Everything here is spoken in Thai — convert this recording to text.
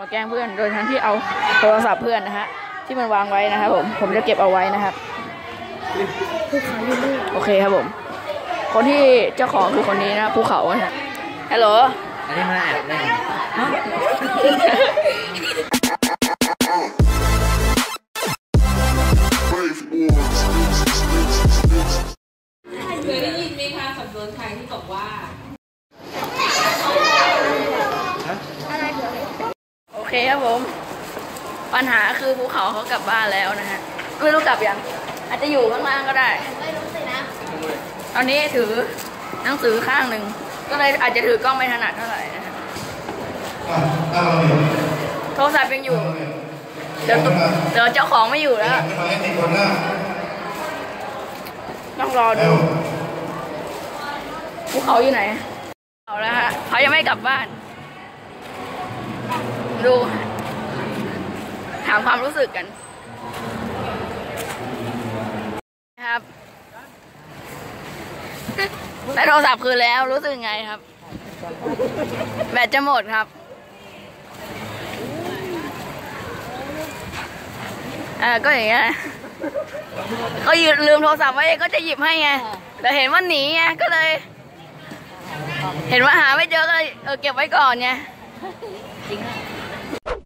มาแกล้งเพื่อนโดยทั้งที่เอาโทรศัพท์เพื่อนนะฮะที่มันวางไว้นะครับผมผมจะเก็บเอาไว้นะครับโอเคครับผม คนที่เจ้าของคือคนนี้นะภูเขานะฮะฮัลโหลอันนี้มาแอบเล่นเคยได้ยินไหมคะสำนวนไทยที่บอกว่า โอ เคครับผม ปัญหาคือภูเขาเขากลับบ้านแล้วนะฮะ ไม่รู้กลับยัง อาจจะอยู่ข้างล่างก็ได้ตอนนี้ถือหนังสือข้างหนึ่ง ก็เลยอาจจะถือกล้องไม่ถนัดเท่าไหร่นะฮะโทรศัพท์ยังอยู่ เดี๋ยวตุ๊เดี๋ยวเจ้าของไม่อยู่แล้ว ต้องรอดูภูเขาอยู่ไหน เอาแล้วฮะเขายังไม่กลับบ้าน ดู ถามความรู้สึกกันนะครับได้โทรศัพท์คืนแล้วรู้สึกไงครับ แบตจะหมดครับอ่าก็อย่างเงี้ยเขายืมลืมโทรศัพท์ไว้ก็จะหยิบให้ไงแต่เห็นว่าหนีไงก็เลย เห็นว่าหาไม่เจอก็เลยเออเก็บไว้ก่อนไง 行 呵